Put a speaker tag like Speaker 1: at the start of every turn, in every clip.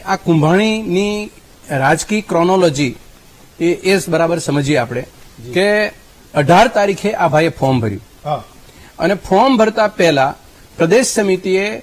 Speaker 1: આ કુંભાણીની રાજકીય ક્રોનોલોજી એ એ બરાબર સમજીએ આપણે કે અઢાર તારીખે આ ભાઈએ ફોર્મ ભર્યું. અને ફોર્મ ભરતા પહેલા પ્રદેશ સમિતિએ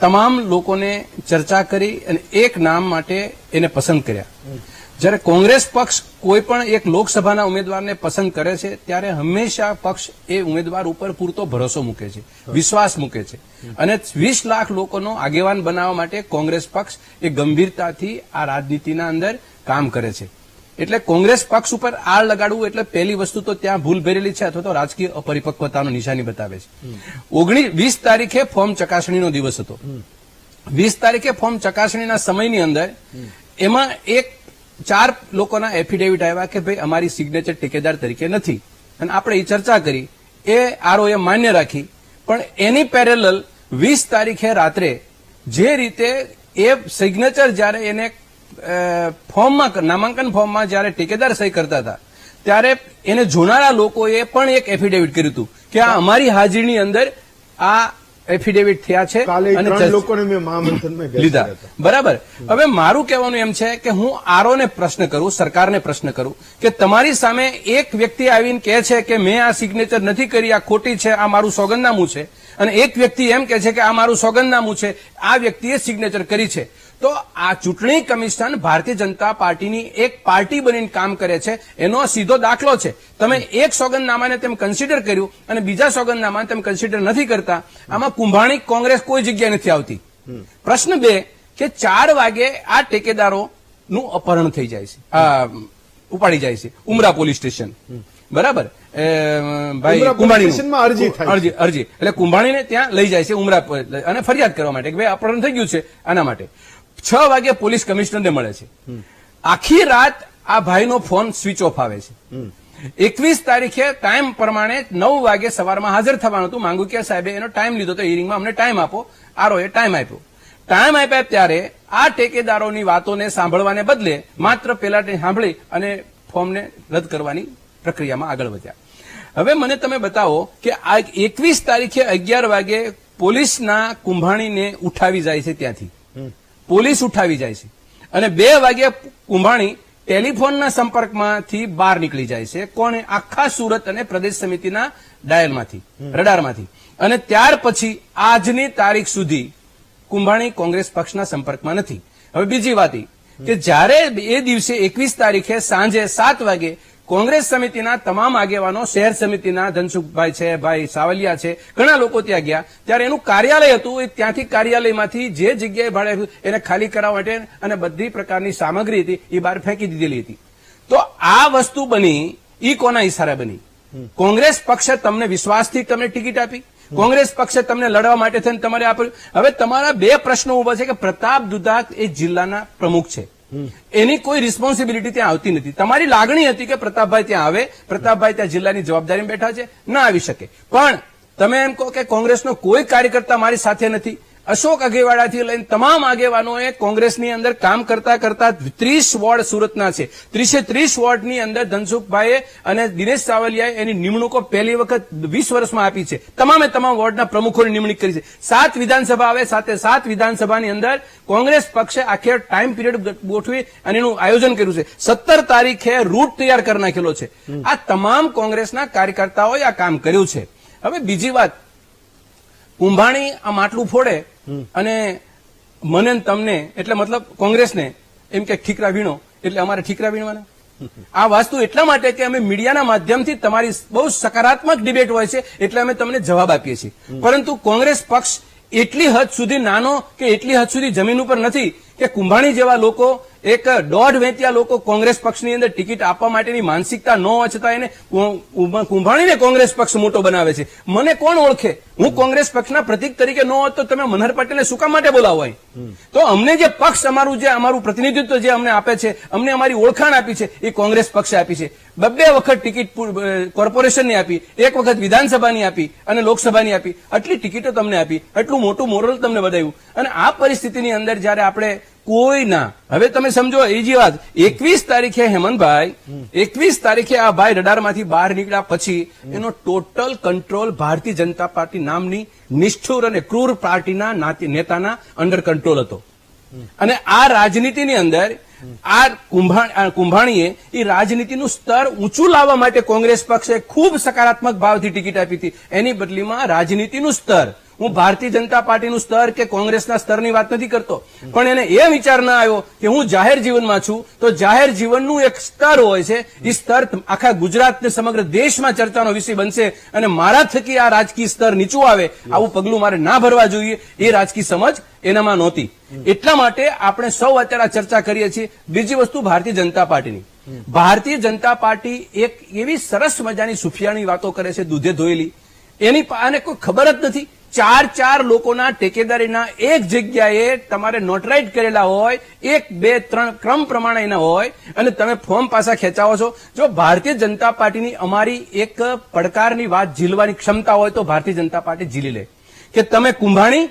Speaker 1: તમામ લોકોને ચર્ચા કરી અને એક નામ માટે એને પસંદ કર્યા. જ્યારે કોંગ્રેસ પક્ષ કોઈ પણ એક લોકસભાના ઉમેદવારને પસંદ કરે છે, ત્યારે હંમેશા પક્ષ એ ઉમેદવાર ઉપર પૂરતો ભરોસો મૂકે છે, વિશ્વાસ મૂકે છે. અને વીસ લાખ લોકોનો આગેવાન બનાવવા માટે કોંગ્રેસ પક્ષ એ ગંભીરતાથી આ રાજનીતિના અંદર કામ કરે છે. એટલે કોંગ્રેસ પક્ષ ઉપર આળ લગાડવું એટલે પહેલી વસ્તુ તો ત્યાં ભૂલ ભરેલી છે અથવા તો રાજકીય અપરિપક્વતાનો નિશાની બતાવે છે. ઓગણીસ વીસ તારીખે ફોર્મ ચકાસણીનો દિવસ હતો. વીસ તારીખે ફોર્મ ચકાસણીના સમયની અંદર એમાં એક ચાર લોકોના એફિડેવિટ આવ્યા કે ભાઈ, અમારી સિગ્નેચર ટેકેદાર તરીકે નથી. અને આપણે એ ચર્ચા કરી. એ આરઓએ માન્ય રાખી. પણ એની પેરેલલ વીસ તારીખે રાત્રે જે રીતે એ સિગ્નેચર જ્યારે એને ફોર્મમાં, નામાંકન ફોર્મમાં જ્યારે ટેકેદાર સહી કરતા હતા, ત્યારે એને જોનારા લોકોએ પણ એક એફિડેવિટ કર્યું હતું કે આ અમારી હાજરીની અંદર આ એફિડેવિટ થયા છે અને
Speaker 2: લોકોને મેં
Speaker 1: લીધા. બરાબર. હવે મારું કહેવાનું એમ છે કે હું આરોને પ્રશ્ન કરું સરકારને પ્રશ્ન કરું કે તમારી સામે એક વ્યક્તિ આવીને કહે છે કે મેં આ સિગ્નેચર નથી કરી આ ખોટી છે આ મારું સોગંદનામું છે. અને એક વ્યક્તિ એમ કહે છે કે આ મારું સોગંદનામું છે. આ વ્યક્તિએ સિગ્નેચર કરી છે. તો આ ચૂંટણી કમિશન ભારતીય જનતા પાર્ટીની એક પાર્ટી બનીને કામ કરે છે એનો સીધો દાખલો છે. તમે એક સોગંદનામાને તેમ કન્સિડર કર્યું અને બીજા સોગંદનામાને તેમ કન્સિડર નથી કરતા આમાં કુંભાણી કોંગ્રેસ કોઈ જગ્યાએ નથી આવતી. પ્રશ્ન બે કે ચાર વાગે આ ટેકેદારોનું અપહરણ થઈ જાય છે આ ઉપાડી જાય છે ઉમરા પોલીસ સ્ટેશન. બરાબર? ભાઈ.
Speaker 2: સ્ટેશનમાં અરજી
Speaker 1: અરજી અરજી. એટલે કુંભાણીને ત્યાં લઈ જાય છે ઉમરા અને ફરિયાદ કરવા માટે કે ભાઈ અપહરણ થઈ ગયું છે આના માટે. છ વાગે પોલીસ કમિશનરને મળે છે. આખી રાત આ ભાઈનો ફોન સ્વિચ ઓફ આવે છે. એકવીસ તારીખે ટાઈમ પ્રમાણે નવ વાગે સવારમાં હાજર થવાનું હતું. માંગુકિયા સાહેબે એનો ટાઈમ લીધો તો હિયરિંગમાં અમને ટાઈમ આપો. આરોએ ટાઈમ આપ્યો. ટાઈમ આપ્યા ત્યારે આ ટેકેદારોની વાતોને સાંભળવાને બદલે માત્ર પેલા સાંભળી અને ફોર્મને રદ કરવાની પ્રક્રિયામાં આગળ વધ્યા. હવે મને તમે બતાવો કે આ એકવીસ તારીખે અગિયાર વાગે પોલીસના કુંભાણીને ઉઠાવી જાય છે ત્યાંથી. પોલીસ ઉઠાવી જાય છે. અને બે વાગે કુંભાણી ટેલિફોનના સંપર્કમાંથી બહાર નીકળી જાય છે. કોણ આખા સુરત અને પ્રદેશ સમિતિના ડાયલમાંથી રડારમાંથી. અને ત્યાર પછી આજની તારીખ સુધી કુંભાણી કોંગ્રેસ પક્ષના સંપર્કમાં નથી. હવે બીજી વાત એ કે જ્યારે એ દિવસે એકવીસ તારીખે સાંજે સાત વાગે કોંગ્રેસ સમિતિના તમામ આગેવાનો શહેર સમિતિના ધનસુખભાઈ છે ભાઈ સાવલિયા છે ઘણા લોકો ત્યાં ગયા. ત્યારે એનું કાર્યાલય હતું એ ત્યાંથી કાર્યાલયમાંથી જે જગ્યાએ ભાડે એને ખાલી કરાવવા માટે અને બધી પ્રકારની સામગ્રી હતી એ બહાર ફેંકી દીધેલી હતી. તો આ વસ્તુ બની ઈ કોના ઇશારે બની? કોંગ્રેસ પક્ષે તમને વિશ્વાસથી તમને ટિકિટ આપી. કોંગ્રેસ પક્ષે તમને લડવા માટે થઈને તમારે આપ્યું હવે તમારા બે પ્રશ્નો ઊભા છે કે પ્રતાપ દુધાત એ જિલ્લાના પ્રમુખ છે. એની કોઈ રિસ્પોન્સિબિલિટી ત્યાં આવતી નથી. તમારી લાગણી હતી કે પ્રતાપભાઈ ત્યાં આવે, પ્રતાપભાઈ ત્યાં જિલ્લાની જવાબદારી બેઠા છે, ના આવી શકે. પણ તમે એમ કહો કે કોંગ્રેસનો કોઈ કાર્યકર્તા મારી સાથે નથી. અશોક અગેવાડાથી લઈને તમામ આગેવાનોએ કોંગ્રેસની અંદર કામ કરતા કરતા ત્રીસ વોર્ડ સુરતના છે. ત્રીસે ત્રીસ વોર્ડની અંદર ધનસુખભાઈએ અને દિનેશ સાવલિયાએ એની નિમણૂકો પહેલી વખત વીસ વર્ષમાં આપી છે. તમામે તમામ વોર્ડના પ્રમુખોની નિમણૂક કરી છે. સાત વિધાનસભા આવે સાથે સાત વિધાનસભાની અંદર કોંગ્રેસ પક્ષે આખે ટાઈમ પીરિયડ ગોઠવી અને એનું આયોજન કર્યું છે. સત્તર તારીખે રૂટ તૈયાર કરી નાખેલો છે. આ તમામ કોંગ્રેસના કાર્યકર્તાઓએ આ કામ કર્યું છે. હવે બીજી વાત. કુંભાણી આ માટલું ફોડે અને મને તમને એટલે મતલબ કોંગ્રેસને એમ કે ઠીકરા વીણો એટલે અમારે ઠીકરા વીણવાના. આ વાસ્તુ એટલા માટે કે અમે મીડિયાના માધ્યમથી તમારી બહુ સકારાત્મક ડિબેટ હોય છે એટલે અમે તમને જવાબ આપીએ છીએ. પરંતુ કોંગ્રેસ પક્ષ એટલી હદ સુધી નાનો કે એટલી હદ સુધી જમીન ઉપર નથી કે કુંભાણી જેવા લોકો એક દોઢ વેંત્યા લોકો કોંગ્રેસ પક્ષની અંદર ટિકિટ આપવા માટેની માનસિકતા ન હોવા છતાં એને કુંભાણીને કોંગ્રેસ પક્ષ મોટો બનાવે છે. મને કોણ ઓળખે? હું કોંગ્રેસ પક્ષના પ્રતિક તરીકે ન હોત તો તમે મનહર પટેલને શું કામ માટે બોલાવો તો અમને જે પક્ષ અમારું જે અમારું પ્રતિનિધિત્વ જે અમને આપે છે અમને અમારી ઓળખાણ આપી છે એ કોંગ્રેસ પક્ષે આપી છે. બબ્બે વખત ટિકિટ કોર્પોરેશનની આપી એક વખત વિધાનસભાની આપી અને લોકસભાની આપી. આટલી ટિકિટો તમને આપી આટલું મોટું મોરલ તમને બતાવ્યું અને આ પરિસ્થિતિની અંદર જ્યારે આપણે કોઈ ના. હવે તમે સમજો, એ જે વાત, એકવીસ તારીખે હેમંતભાઈ, એકવીસ તારીખે આ ભાઈ રડારમાંથી બહાર નીકળ્યા પછી એનો total control Bharatiya Janata party નામની નિષ્ઠુર અને ક્રૂર પાર્ટીના નાતી- નેતાના અંડર કંટ્રોલ હતો. અને આ રાજનીતિની અંદર આ કુંભાણીએ એ રાજનીતિનું સ્તર ઊંચું લાવવા માટે કોંગ્રેસ પક્ષે ખૂબ સકારાત્મક ભાવથી ટિકિટ આપી હતી. એની બદલીમાં રાજનીતિનું સ્તર હું ભારતીય જનતા પાર્ટીનું સ્તર કે કોંગ્રેસના સ્તરની વાત નથી કરતો. પણ એને એ વિચાર ના આવ્યો કે હું જાહેર જીવનમાં છું, તો જાહેર જીવનનું એક સ્તર હોય છે, એ સ્તર આખા ગુજરાત ને સમગ્ર દેશમાં ચર્ચાનો વિષય બનશે અને મારા થકી આ રાજકીય સ્તર નીચું આવે, આવું પગલું મારે ના ભરવા જોઈએ, એ રાજકીય સમજ એનામાં નહોતી. એટલા માટે આપણે સૌ અત્યારે ચર્ચા કરીએ છીએ. બીજી વસ્તુ ભારતીય જનતા પાર્ટીની. ભારતીય જનતા પાર્ટી એક એવી સરસ મજાની સુફિયાની વાતો કરે છે, દૂધે ધોયેલી. એની આને કોઈ ખબર જ નથી ચાર ચાર લોકોના ટેકેદારીના એક જગ્યાએ તમારે નોટરાઇટ કરેલા હોય, એક, બે, ત્રણ ક્રમ પ્રમાણે એના હોય, અને તમે ફોર્મ પાછા ખેંચાવો છો. જો ભારતીય જનતા પાર્ટીની અમારી એક પડકારની વાત ઝીલવાની ક્ષમતા હોય તો ભારતીય જનતા પાર્ટી ઝીલી લે. કે તમે કુંભાણી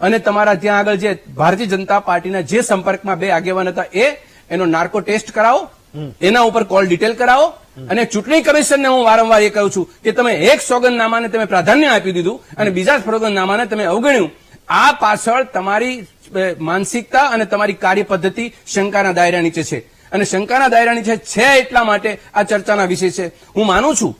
Speaker 1: અને તમારા ત્યાં આગળ જે ભારતીય જનતા પાર્ટીના જે સંપર્કમાં બે આગેવાન હતા એ, એનો નાર્કો ટેસ્ટ કરાવો. એના ઉપર કોલ ડિટેલ કરાવો અને ચૂંટણી કમિશનને હું વારંવાર એ કહું છું કે તમે એક સોગંદનામાને તમે પ્રાધાન્ય આપી દીધું અને બીજા સોગંદનામાને તમે અવગણ્યું. આ પાછળ તમારી માનસિકતા અને તમારી કાર્ય શંકાના દાયરા નીચે છે. અને શંકાના દાયરા નીચે છે એટલા માટે આ ચર્ચાના વિષય છે. હું માનું છું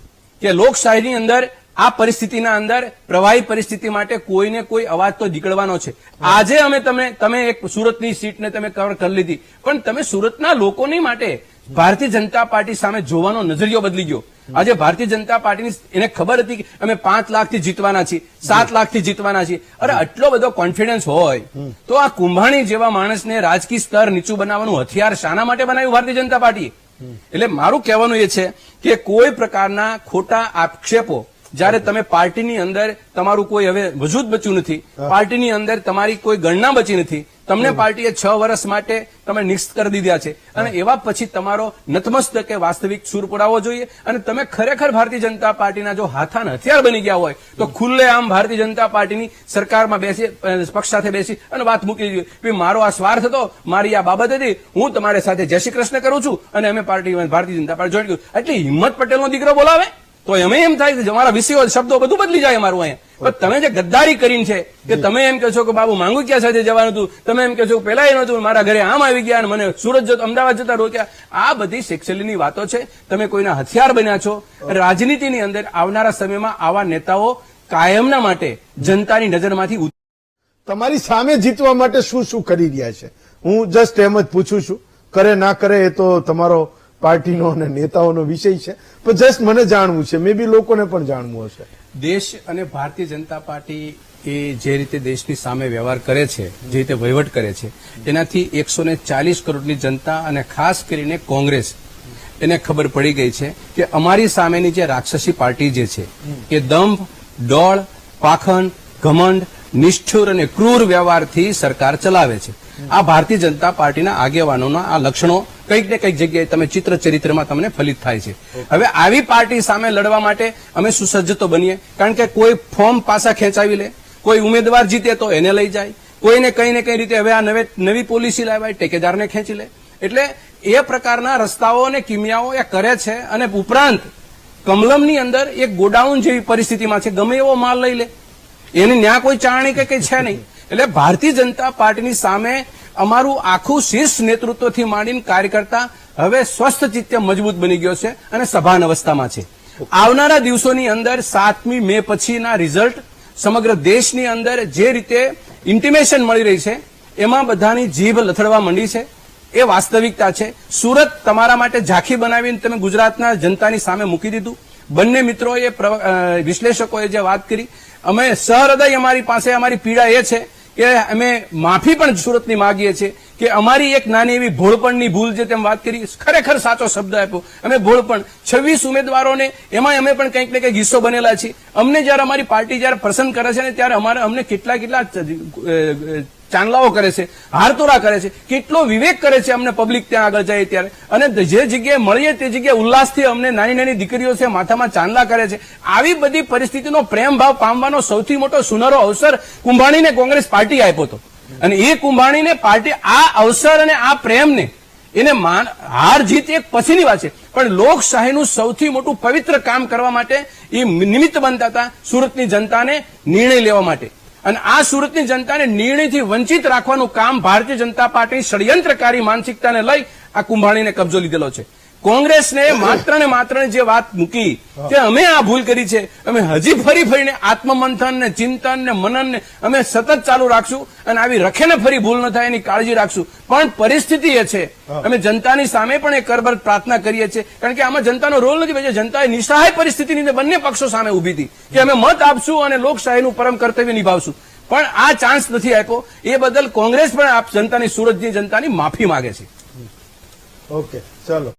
Speaker 1: કે લોકશાહીની અંદર, આ પરિસ્થિતિના અંદર, પ્રવાહી પરિસ્થિતિ માટે કોઈને કોઈ અવાજ તો નીકળવાનો છે. આજે અમે તમે તમે એક સુરતની સીટને તમે કવર કરી લીધી. પણ તમે સુરતના લોકોની માટે ભારતીય જનતા પાર્ટી સામે જોવાનો નજરિયો બદલી ગયો. આજે ભારતીય જનતા પાર્ટીની એને ખબર હતી કે અમે પાંચ લાખથી જીતવાના છીએ, સાત લાખથી જીતવાના છીએ. અરે, આટલો બધો કોન્ફિડન્સ હોય, તો આ કુંભાણી જેવા માણસને રાજકીય સ્તર નીચું બનાવવાનું હથિયાર શાના માટે બનાવ્યું ભારતીય જનતા પાર્ટી એટલે મારું કહેવાનું એ છે કે કોઈ પ્રકારના ખોટા આક્ષેપો જ્યારે તમે પાર્ટીની અંદર તમારું કોઈ હવે વજૂદ બચ્યું નથી પાર્ટીની અંદર તમારી કોઈ ગણના બચી નથી તમને પાર્ટીએ છ વર્ષ માટે તમે નિષ્ઠ કરી દીધા છે. અને એવા પછી તમારો નતમસ્તકે વાસ્તવિક સૂર પડાવવો જોઈએ. અને તમે ખરેખર ભારતીય જનતા પાર્ટીના જો હાથાન હથિયાર બની ગયા હોય તો ખુલ્લે આમ ભારતીય જનતા પાર્ટીની સરકારમાં બેસી પક્ષ સાથે બેસી અને વાત મૂકી દીધી કે મારો આ સ્વાર્થ હતો મારી આ બાબત હતી હું તમારી સાથે જય શ્રી કૃષ્ણ કરું છું અને અમે પાર્ટી ભારતીય જનતા પાર્ટી જોઈ ગયું એટલે હિંમત પટેલનો દીકરો બોલાવે? તો અમે એમ થાય કે અમારા વિષયો શબ્દો બધું બદલી જાય અમારું અહીંયા. પણ તમે જે ગદ્દારી કરીને છે કે તમે એમ કહો છો કે બાબુ માંગુ ક્યાં સાથે જવાનું હતું? તમે એમ કહો છો પેલા એ નતું મારા ઘરે આમ આવી ગયા અને મને સુરત જતો અમદાવાદ જતા રોક્યા. આ બધી સેક્સલીની વાતો છે. તમે કોઈના હથિયાર બન્યા છો. રાજનીતિની અંદર આવનારા સમયમાં આવા નેતાઓ કાયમના માટે જનતાની નજરમાંથી
Speaker 2: તમારી સામે જીતવા માટે શું શું કરી રહ્યા છે? હું જસ્ટ એમ જ પૂછું છું. કરે ના કરે એ તો તમારો પાર્ટીનો અને નેતાઓનો વિષય છે. પણ જસ્ટ મને જાણવું છે. મે બી લોકોને પણ જાણવું હશે.
Speaker 1: દેશ અને ભારતીય જનતા પાર્ટી એ જે રીતે દેશની સામે વ્યવહાર કરે છે, જે રીતે વહીવટ કરે છે એનાથી એકસો ચાલીસ કરોડની જનતા અને ખાસ કરીને કોંગ્રેસ, એને ખબર પડી ગઈ છે કે અમારી સામેની જે રાક્ષસી પાર્ટી જે છે, એ દંભ ડોળ, પાખંડ, ઘમંડ, નિષ્ઠુર અને ક્રૂર વ્યવહારથી સરકાર ચલાવે છે. આ ભારતીય જનતા પાર્ટીના આગેવાનોના આ લક્ષણો કંઈક ને કંઈક જગ્યાએ તમે ચિત્ર ચરિત્રમાં તમને ફલિત થાય છે. હવે આવી પાર્ટી સામે લડવા માટે અમે સુસજ્જ તો બનીએ. કારણ કે કોઈ ફોર્મ પાસા ખેંચાવી લે, કોઈ ઉમેદવાર જીતે તો એને લઈ જાય. કોઈને કઈ ને કઈ રીતે હવે આ નવે નવી પોલિસી લાવાય, ટેકેદારને ખેંચી લે. એટલે એ પ્રકારના રસ્તાઓ અને કિમિયાઓ એ કરે છે અને ઉપરાંત કમલમની અંદર એક ગોડાઉન જેવી પરિસ્થિતિમાં છે. ગમે એવો માલ લઈ લે. એની ન્યા કોઈ ચારણી કે કઈ છે નહીં. એટલે ભારતીય જનતા પાર્ટીની સામે અમારું આખું શીર્ષ નેતૃત્વથી માંડીને કાર્યકર્તા હવે સ્વસ્થ ચિત્તે મજબૂત બની ગયો છે અને સભાન અવસ્થામાં છે. આવનારા દિવસોની અંદર સાતમી મે પછીના રિઝલ્ટ સમગ્ર દેશની અંદર જે રીતે ઇન્ટિમેશન મળી રહી છે, એમાં બધાની જીભ લથડવા માંડી છે. એ વાસ્તવિકતા છે. સુરત તમારા માટે ઝાંખી બનાવીને તમે ગુજરાતના જનતાની સામે મૂકી દીધું. બંને મિત્રોએ વિશ્લેષકોએ જે વાત કરી, અમે સહૃદય અમારી પાસે અમારી પીડા એ છે કે અમે માફી પણ સુરતની માગીએ છીએ કે અમારી એક નાની એવી ભોળપણની ભૂલ છે તેમ વાત કરી, ખરેખર સાચો શબ્દ આપ્યો. અમે ભોળપણ. છવ્વીસ ઉમેદવારોને એમાં અમે પણ કંઈક ને કંઈક હિસ્સો બનેલા છીએ. અમને જ્યારે અમારી પાર્ટી જ્યારે પસંદ કરે છે ને ત્યારે અમારે અમને કેટલા કેટલા ચાંદલાઓ કરે છે, હારતોરા કરે છે, કેટલો વિવેક કરે છે અમને પબ્લિક ત્યાં આગળ જાય ત્યારે. અને જે જગ્યાએ મળીએ તે જગ્યાએ ઉલ્લાસથી અમને નાની નાની દીકરીઓ છે માથામાં ચાંદલા કરે છે. આવી બધી પરિસ્થિતિનો પ્રેમ ભાવ પામવાનો સૌથી મોટો સુનહરો અવસર કુંભાણીને કોંગ્રેસ પાર્ટી આપ્યો હતો. અને એ કુંભાણીને પાર્ટી આ અવસર અને આ પ્રેમને એને માન હાર જીત એક પછીની વાત છે. પણ લોકશાહીનું સૌથી મોટું પવિત્ર કામ કરવા માટે એ નિમિત્ત બનતા હતા સુરતની જનતાને નિર્ણય લેવા માટે. અને આ સુરતની જનતાને નિર્ણયથી વંચિત રાખવાનું કામ ભારતીય જનતા પાર્ટી ષડયંત્રકારી માનસિકતાને લઈ આ કુંભાણીને કબજો લીધેલો છે. કોંગ્રેસને માત્ર ને માત્ર જે વાત મૂકી કે અમે આ ભૂલ કરી છે અમે હજી ફરી ફરીને આત્મમંથન ને ચિંતન ને મનન ને અમે સતત ચાલુ રાખશું અને આવી રખે ને ફરી ભૂલ ન થાય એની કાળજી રાખશું. પણ પરિસ્થિતિ એ છે અમે જનતાની સામે પણ એ કરબર પ્રાર્થના કરીએ છીએ કારણ કે આમાં જનતાનો રોલ નથી ભજવ્યો જનતાએ નિસહાય પરિસ્થિતિની અંદર બંને પક્ષો સામે ઊભી હતી કે અમે મત આપશું અને લોકશાહીનું પરમ કર્તવ્ય નિભાવશું. પણ આ ચાન્સ નથી આપ્યો. એ બદલ કોંગ્રેસ પણ આપ જનતાની સુરતની જનતાની માફી માંગે છે.
Speaker 2: ઓકે ચાલો.